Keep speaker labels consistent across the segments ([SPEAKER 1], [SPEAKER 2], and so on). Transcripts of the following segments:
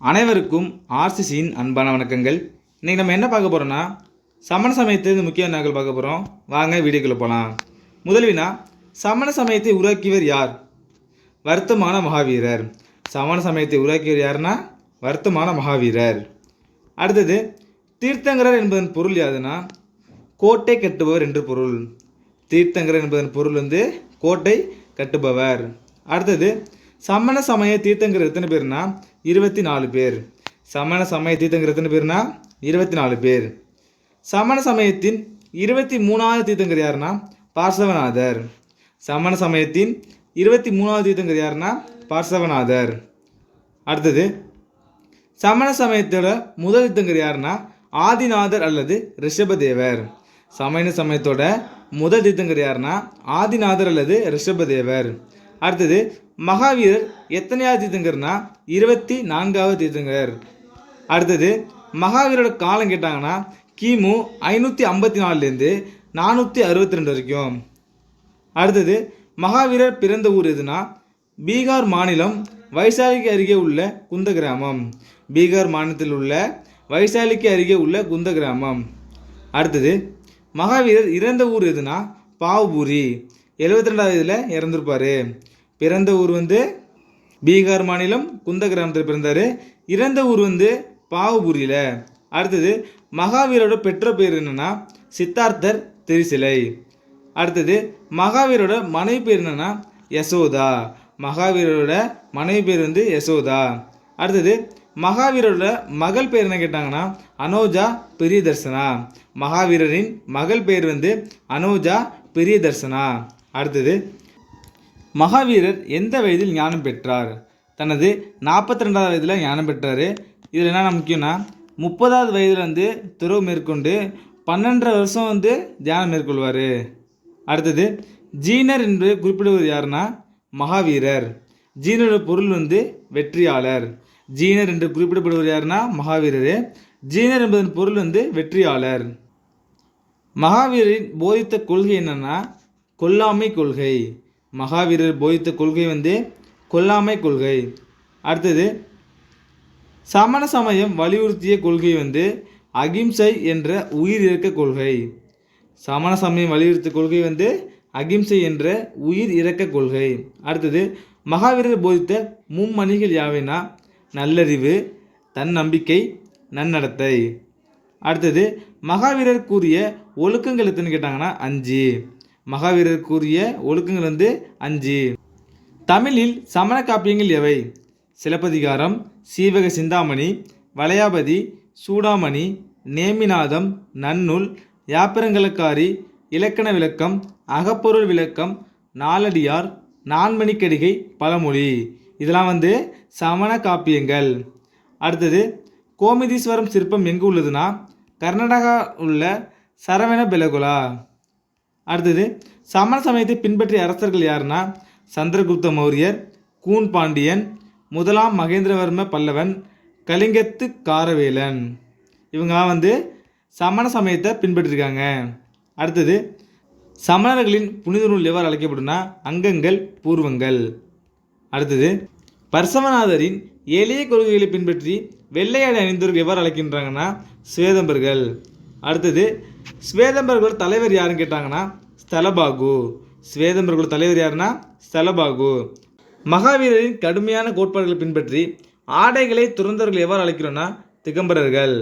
[SPEAKER 1] அனைவருக்கும் ஆர்சிசியின் அன்பான வணக்கங்கள். இன்றைக்கி நம்ம என்ன பார்க்க போகிறோம்னா சமண சமயத்திலிருந்து முக்கிய நாங்கள் பார்க்க போகிறோம் வாங்க வீடியோக்குள்ளே போகலாம் முதல்வினா சமண சமயத்தை உருவாக்கியவர் யார்? வருத்தமான மகாவீரர். சமண சமயத்தை உருவாக்கியவர் யாருன்னா வருத்தமான மகாவீரர். அடுத்தது தீர்த்தங்கரர் என்பதன் பொருள் யாதுன்னா கோட்டை கட்டுபவர் என்று பொருள். தீர்த்தங்கரர் என்பதன் பொருள் வந்து கோட்டை கட்டுபவர். அடுத்தது சமண சமய தீர்த்தங்கரர் எத்தனை பேர்னா இருபத்தி நாலு பேர். சமண சமய தீர்த்தங்கரர் எத்தனை பேர்னா? இருபத்தி நாலு பேர். சமண சமயத்தின் இருபத்தி மூணாவது தீர்த்தங்கர் யாருன்னா? பார்சவநாதர். சமண சமயத்தின் இருபத்தி மூணாவது தீர்த்தங்கர் யாருன்னா? பார்சவநாதர். அடுத்தது சமண சமயத்தோட முதல் தீர்த்தங்கர் யாருன்னா? ஆதிநாதர் அல்லது ரிஷபதேவர். சமண சமயத்தோட முதல் தீர்த்தங்கர் யாருன்னா? ஆதிநாதர் அல்லது ரிஷபதேவர். அடுத்தது மகாவீரர் எத்தனையாவது தீர்த்தங்கர்னா? இருபத்தி நான்காவது தீர்த்தங்கர். அடுத்தது மகாவீரோட காலம் கேட்டாங்கன்னா கிமு ஐநூற்றி ஐம்பத்தி நாலுலேருந்து நானூற்றி அறுபத்தி ரெண்டு வரைக்கும். அடுத்தது மகாவீரர் பிறந்த ஊர் எதுனா? பீகார் மாநிலம் வைசாலிக்கு அருகே உள்ள குந்த கிராமம் பீகார் மாநிலத்தில் உள்ள வைசாலிக்கு அருகே உள்ள குந்த கிராமம் அடுத்தது மகாவீரர் இறந்த ஊர் எதுனா? பாவ்பூரி. எழுபத்தி ரெண்டாவது இதில் இறந்துருப்பார். பிறந்த ஊர் வந்து பீகார் மாநிலம் குந்த கிராமத்தில் பிறந்தார். இறந்த ஊர் வந்து பாவபுரியில். அடுத்தது மகாவீரோட பெற்ற பேர் என்னென்னா சித்தார்த்தர் திரிசிலை அடுத்தது மகாவீரோட மனைவி பேர் என்னென்னா யசோதா. மகாவீரோட மனைவி பேர் வந்து யசோதா. அடுத்தது மகாவீரோட மகள் பேர் என்ன கேட்டாங்கன்னா அனோஜா பிரியதர்சனா. மகாவீரரின் மகள் பேர் வந்து அனோஜா பிரியதர்சனா. அடுத்தது மகாவீரர் எந்த வயதில் ஞானம் பெற்றார்? தனது நாற்பத்தி ரெண்டாவது வயதில் ஞானம் பெற்றார். இதில் என்ன முக்கியம்னா முப்பதாவது வயதில் வந்து துறவு மேற்கொண்டு பன்னெண்டரை வருஷம் வந்து தியானம் மேற்கொள்வார். அடுத்தது ஜீனர் என்று குறிப்பிடுவது யாருன்னா மகாவீரர். ஜீனரோட பொருள் வந்து வெற்றியாளர். ஜீனர் என்று குறிப்பிடப்படுவது யாருன்னா மகாவீரர். ஜீனர் என்பதன் பொருள் வந்து வெற்றியாளர். மகாவீரரின் போதித்த கொள்கை என்னென்னா கொல்லாமை கொள்கை. மகாவீரர் போதித்த கொள்கை வந்து கொல்லாமை கொள்கை. அடுத்தது சமண சமயம் வலியுறுத்திய கொள்கை வந்து அகிம்சை என்ற உயிர் இறக்க கொள்கை. சமண சமயம் வலியுறுத்திய கொள்கை வந்து அகிம்சை என்ற உயிர் இறக்க கொள்கை. அடுத்தது மகாவீரர் போதித்த மும்மணிகள் யாவைனா? நல்லறிவு தன்னம்பிக்கை நன்னடத்தை. அடுத்தது மகாவீரர் கூறிய ஒழுக்கங்கள் எத்தனை கேட்டாங்கன்னா? அஞ்சு. மகாவீரர் கூறிய ஒழுக்கங்கள் வந்து அஞ்சு. தமிழில் சமண காப்பியங்கள் எவை? சிலப்பதிகாரம் சீவக சிந்தாமணி வளையாபதி சூடாமணி நேமிநாதம் நன்னூல் யாப்பிரங்கலக்காரி இலக்கண விளக்கம் அகப்பொருள் விளக்கம் நாலடியார் நான்மணிக்கடிகை பழமொழி. இதெல்லாம் வந்து சமண காப்பியங்கள். அடுத்தது கோமிதீஸ்வரம் சிற்பம் எங்கே உள்ளதுன்னா கர்நாடகா உள்ள சரவண பெலகுலா. அடுத்தது சமண சமயத்தை பின்பற்றிய அரசர்கள் யாருன்னா? சந்திரகுப்த மௌரியர் கூன் பாண்டியன் முதலாம் மகேந்திரவர்ம பல்லவன் கலிங்கத்து காரவேலன். இவங்கலாம் வந்து சமண சமயத்தை பின்பற்றிருக்காங்க. அடுத்தது சமணர்களின் புனித நூல் எவ்வாறு அழைக்கப்படும்னா? அங்கங்கள் பூர்வங்கள். அடுத்தது பரசவநாதரின் எளிய கொள்கைகளை பின்பற்றி வெள்ளையாடை அணிந்தவர்கள் எவ்வாறு அழைக்கின்றாங்கன்னா? சுவேதம்பர்கள். அடுத்தது ஸ்வேதம்பர்கள் தலைவர் யாருன்னு கேட்டாங்கன்னா ஸ்தலபாகு. ஸ்வேதம்பர்கள் தலைவர் யாருன்னா ஸ்தலபாகு. மகாவீரரின் கடுமையான கோட்பாடுகளை பின்பற்றி ஆடைகளை துறந்தவர்கள் எவ்வாறு அழைக்கிறோன்னா திகம்பரர்கள்.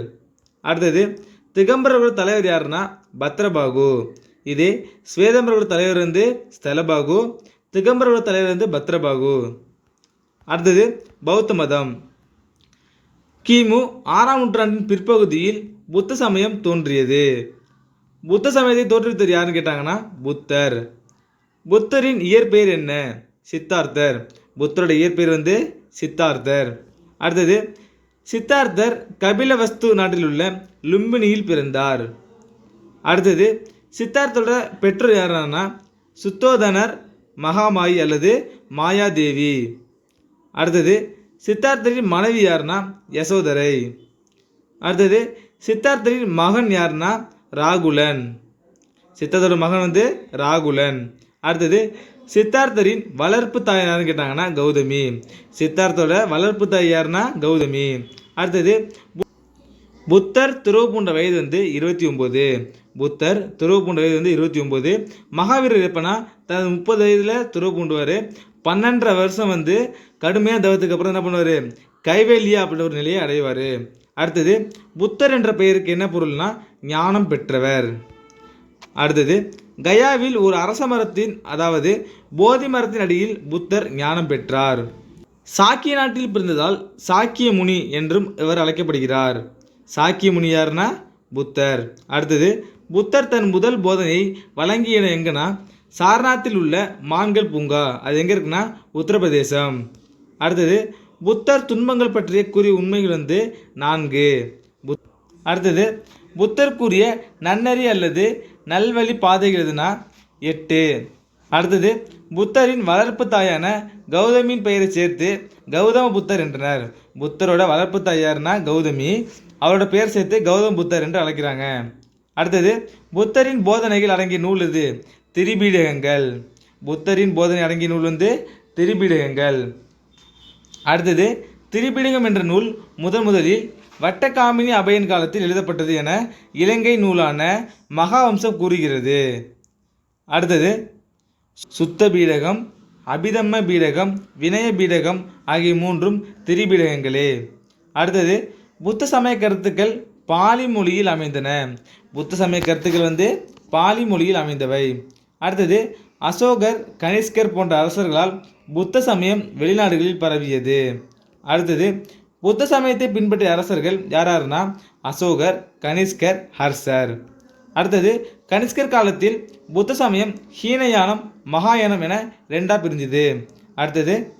[SPEAKER 1] அடுத்தது திகம்பரர்கள் தலைவர் யாருன்னா பத்ரபாகு. இது ஸ்வேதம்பரோட தலைவர் வந்து ஸ்தலபாகு திகம்பரோட தலைவர் வந்து பத்ரபாகு. அடுத்தது பௌத்த மதம். கிமு ஆறாம் நூற்றாண்டின் பிற்பகுதியில் புத்த சமயம் தோன்றியது. புத்த சமயத்தை தோற்றுவித்தர் யாருன்னு கேட்டாங்கன்னா புத்தர். புத்தரின் இயற்பெயர் என்ன? சித்தார்த்தர். புத்தரோட இயற்பெயர் வந்து சித்தார்த்தர். அடுத்தது சித்தார்த்தர் கபிலவஸ்து நாட்டில் உள்ள லும்பினியில் பிறந்தார். அடுத்தது சித்தார்த்தோட பெற்றோர் யாருன்னா சுத்தோதனர் மகாமாயி அல்லது மாயாதேவி. அடுத்தது சித்தார்த்தரின் மனைவி யாருன்னா? யசோதரை. அடுத்தது சித்தார்த்தரின் மகன் யாருன்னா ராகுலன். சித்தார்த்தோட மகன் வந்து ராகுலன். அடுத்தது சித்தார்த்தரின் வளர்ப்பு தாய் யாருன்னு கேட்டாங்கன்னா கௌதமி. சித்தார்த்தோட வளர்ப்பு தாய் யாருன்னா கௌதமி. அடுத்தது புத்தர் துறவு பூண்ட வயது வந்து இருபத்தி ஒம்பது. புத்தர் துறவு பூண்ட வயது வந்து இருபத்தி ஒம்பது. மகாவீரர் எப்பனா தனது முப்பது வயதில் துறவு பூண்டுவார். பன்னெண்டரை வருஷம் வந்து கடுமையாக தவத்துக்கு அப்புறம் என்ன பண்ணுவார்? கைவேலியா அப்படின்ற ஒரு நிலையை அடைவார். அடுத்தது புத்தர் என்ற பெயருக்கு என்ன பொருள்னா ஞானம் பெற்றவர். அடுத்தது கயாவில் ஒரு அரச மரத்தின் அதாவது போதி மரத்தின் அடியில் புத்தர் ஞானம் பெற்றார். சாக்கிய நாட்டில் பிறந்ததால் சாக்கிய முனி என்றும் இவர் அழைக்கப்படுகிறார். சாக்கிய முனி புத்தர். அடுத்தது புத்தர் தன் முதல் போதனையை வழங்கிய இடம் எங்கன்னா சாரநாத்தில் உள்ள மான்கள் பூங்கா. அது எங்கே இருக்குன்னா? உத்தரப்பிரதேசம். அடுத்தது புத்தர் துன்பங்கள் பற்றிய கூறிய உண்மைகள் வந்து நான்கு. புத் அடுத்தது புத்தர் கூறிய நன்னறி அல்லது நல்வழி பாதைகள் எதுனா? எட்டு. அடுத்தது புத்தரின் வளர்ப்பு தாயான கௌதமியின் பெயரை சேர்த்து கௌதம புத்தர் என்றனர். புத்தரோட வளர்ப்பு தாயார்னா கௌதமி. அவரோட பெயர் சேர்த்து கௌதம புத்தர் என்று அழைக்கிறாங்க. அடுத்தது புத்தரின் போதனைகள் அடங்கிய நூல் இது திரிபீடகங்கள். புத்தரின் போதனை அடங்கிய நூல் வந்து திரிபீடகங்கள். அடுத்தது திரிபிடகம் என்ற நூல் முதன் முதலில் வட்டகாமினி அபயன் காலத்தில் எழுதப்பட்டது என இலங்கை நூலான மகாவம்சம் கூறுகிறது. அடுத்தது சுத்த பீடகம் அபிதம்ம பீடகம் வினய பீடகம் ஆகிய மூன்றும் திரிபீடகங்களே அடுத்தது புத்த சமய கருத்துக்கள் பாலி மொழியில் அமைந்தன. புத்த சமய கருத்துக்கள் வந்து பாலி மொழியில் அமைந்தவை. அடுத்தது அசோகர் கனிஷ்கர் போன்ற அரசர்களால் புத்த சமயம் வெளிநாடுகளில் பரவியது. அடுத்தது புத்த சமயத்தை பின்பற்றிய அரசர்கள் யார் யாருன்னா அசோகர் கனிஷ்கர் ஹர்ஷர் அடுத்தது கனிஷ்கர் காலத்தில் புத்த சமயம் ஹீனயானம் மகாயானம் என ரெண்டாக பிரிஞ்சுது. அடுத்தது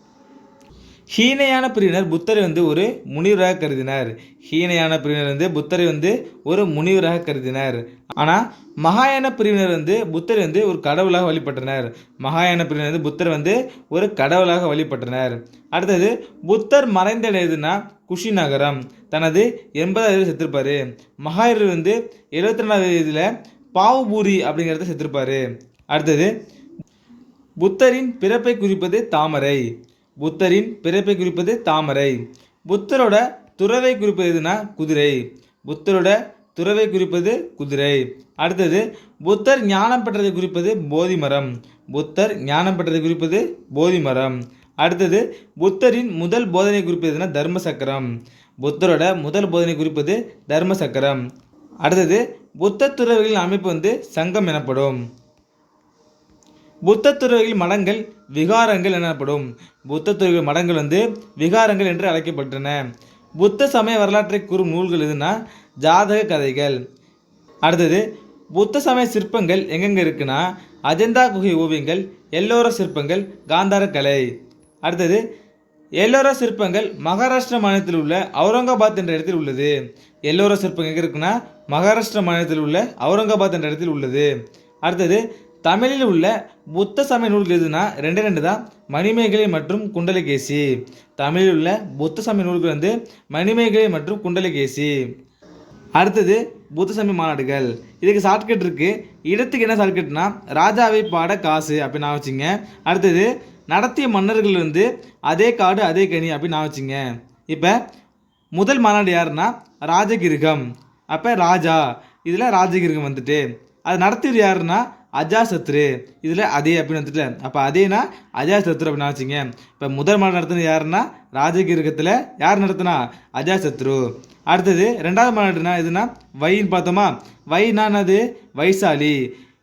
[SPEAKER 1] ஹீனயான பிரிவினர் புத்தரை வந்து ஒரு முனிவராக கருதினர். ஹீனையான பிரிவினர் வந்து புத்தரை வந்து ஒரு முனிவராக கருதினர். ஆனால் மகாயான பிரிவினர் வந்து புத்தரை வந்து ஒரு கடவுளாக வழிபட்டனர். மகாயான பிரிவினர் வந்து புத்தர் வந்து ஒரு கடவுளாக வழிபட்டனர். அடுத்தது புத்தர் மறைந்த எதுனா குஷி நகரம். தனது எண்பதாவது வயதில் செத்திருப்பார். மகாயர் வந்து எழுபத்தி ரெண்டாவது வயதில் பாவுபூரி அப்படிங்கிறத செத்திருப்பார். அடுத்தது புத்தரின் பிறப்பை குறிப்பது தாமரை. புத்தரின் பிறப்பை குறிப்பது தாமரை. புத்தரோட துறவை குறிப்பது எதுனா குதிரை. புத்தரோட துறவை குறிப்பது குதிரை. அடுத்தது புத்தர் ஞானம் பெற்றதை குறிப்பது போதி மரம் புத்தர் ஞானம் பெற்றதை குறிப்பது போதி மரம் அடுத்தது புத்தரின் முதல் போதனை குறிப்பது எதுனா தர்ம சக்கரம் புத்தரோட முதல் போதனை குறிப்பது தர்ம சக்கரம் அடுத்தது புத்த துறவிகளின் அமைப்பு வந்து சங்கம் எனப்படும். புத்த துறவிகள் மடங்கள் விகாரங்கள் எனப்படும். புத்த துறவிகள் மடங்கள் வந்து விகாரங்கள் என்று அழைக்கப்பட்டன. புத்த சமய வரலாற்றை கூறும் நூல்கள் எதுனா ஜாதக கதைகள். அடுத்தது புத்த சமய சிற்பங்கள் எங்கெங்கே இருக்குன்னா அஜந்தா குகை ஓவியங்கள் எல்லோர சிற்பங்கள் காந்தார கலை. அடுத்தது எல்லோரா சிற்பங்கள் மகாராஷ்டிரா மாநிலத்தில் உள்ள அவுரங்காபாத் என்ற இடத்தில் உள்ளது. எல்லோரா சிற்பங்கள் எங்கே இருக்குன்னா மகாராஷ்டிரா மாநிலத்தில் உள்ள அவுரங்காபாத் என்ற இடத்தில் உள்ளது. அடுத்தது தமிழில் உள்ள புத்த சமய நூல்கள் எதுனா ரெண்டு ரெண்டு தான். மணிமேகலை மற்றும் குண்டலகேசி. தமிழில் உள்ள புத்த சமய நூல்கள் வந்து மணிமேகலை மற்றும் குண்டலகேசி. அடுத்தது புத்த சமய மாநாடுகள். இதுக்கு ஷார்ட்கட் இருக்குது இடத்துக்கு என்ன ஷார்ட்கட்னா ராஜாவை பாட காசு அப்படின்னு நான் வச்சுங்க. அடுத்தது நடத்திய மன்னர்கள் வந்து அதே காடு அதே கனி அப்படின்னு நான் வச்சுங்க. இப்போ முதல் மாநாடு யாருன்னா ராஜகிருகம். அப்போ ராஜா. இதில் ராஜகிருகம் வந்துட்டு. அது நடத்தியது யாருன்னா அஜாசத்ரு இதில் அதே அப்படின்னு வந்துட்டு அப்போ அதேனா அஜாசத்ரு அப்படின்னு வச்சுங்க இப்போ முதல் மாநாடு நடத்துனது யாருன்னா ராஜகிருகத்தில் யார் நடத்துனா? அஜாசத்ரு அடுத்தது ரெண்டாவது மாநாடுனா எதுனா வைன்னு பார்த்தோமா? வைனானது வைசாலி.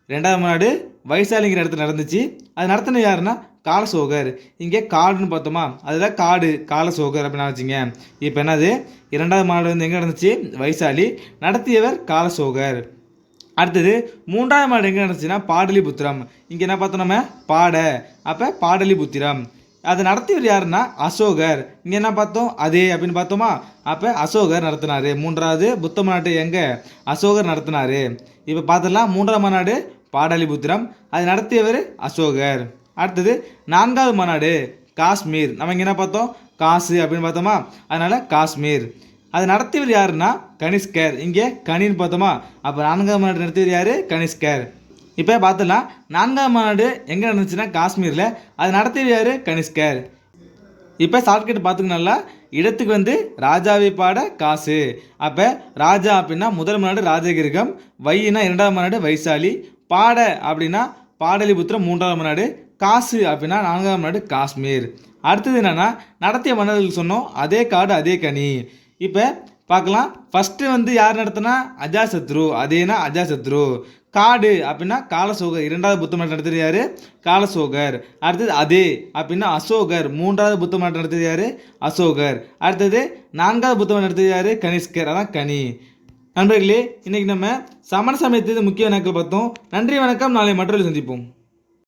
[SPEAKER 1] ரெண்டாவது மாநாடு வைசாலிங்கிற இடத்துல நடந்துச்சு. அது நடத்தின யாருன்னா? காலசோகர். இங்கே காடுன்னு பார்த்தோமா? அதில் காடு காலசோகர் அப்படின்னு வச்சுங்க இப்போ என்னது? இரண்டாவது மாநாடு வந்து எங்கே நடந்துச்சு? வைசாலி. நடத்தியவர் காலசோகர். அடுத்தது மூன்றாவது மாடு எங்கே நடந்துச்சுன்னா பாடலிபுத்திரம். இங்கே என்ன பார்த்தோம் நம்ம? பாட. அப்போ பாடலிபுத்திரம். அதை நடத்தியவர் யாருன்னா? அசோகர். இங்கே என்ன பார்த்தோம்? அதே அப்படின்னு பார்த்தோமா? அப்போ அசோகர் நடத்தினார். மூன்றாவது புத்த மாநாட்டு எங்கே? அசோகர் நடத்தினார். இப்போ பார்த்துடலாம். மூன்றாவது மாநாடு பாடலிபுத்திரம். அதை நடத்தியவர் அசோகர். அடுத்தது நான்காவது மாநாடு காஷ்மீர். நம்ம இங்கே என்ன பார்த்தோம்? காசு அப்படின்னு பார்த்தோமா? அதனால் காஷ்மீர். அது நடத்தியவர் யாருன்னா? கனிஷ்கர் இங்கே கனின்னு பார்த்தோமா? அப்போ நான்காம் மாநாடு நடத்தியவர் யார்? கனிஷ்கர் இப்போ பார்த்துலாம் நான்காம் மாநாடு எங்கே நடந்துச்சுன்னா காஷ்மீரில். அது நடத்தியவர் யார்? கனிஷ்கர் இப்போ ஷார்ட்கட் பார்த்துக்கணும்ல இடத்துக்கு வந்து ராஜாவை பாட காசு. அப்போ ராஜா அப்படின்னா முதல் மாநாடு ராஜகிரகம். வையினா இரண்டாம் மாநாடு வைசாலி. பாட அப்படின்னா பாடலிபுத்திரம் மூன்றாம் மாநாடு. காசு அப்படின்னா நான்காம் மாநாடு காஷ்மீர். அடுத்தது என்னென்னா நடத்திய மன்னர்கள் சொன்னோம் அதே காடு அதே கனி. இப்போ பார்க்கலாம். ஃபஸ்ட்டு வந்து யார் நடத்தினா? அஜாசத்ரு. அதேனா அஜாசத்ரு. காடு அப்படின்னா காலசோகர். இரண்டாவது புத்த மடம் நடத்துறது யார்? காலசோகர். அடுத்தது அதே அப்படின்னா அசோகர். மூன்றாவது புத்த மடம் நடத்துறது யார்? அசோகர். அடுத்தது நான்காவது புத்த மடம் நடத்துறது யார்? கனிஷ்கர். அதான் கனி. நண்பர்களே இன்னைக்கு நம்ம சமண சமயத்தின் முக்கிய வினாக்கள் பார்த்தோம். நன்றி வணக்கம். நாளை மற்றொரு சந்திப்போம்.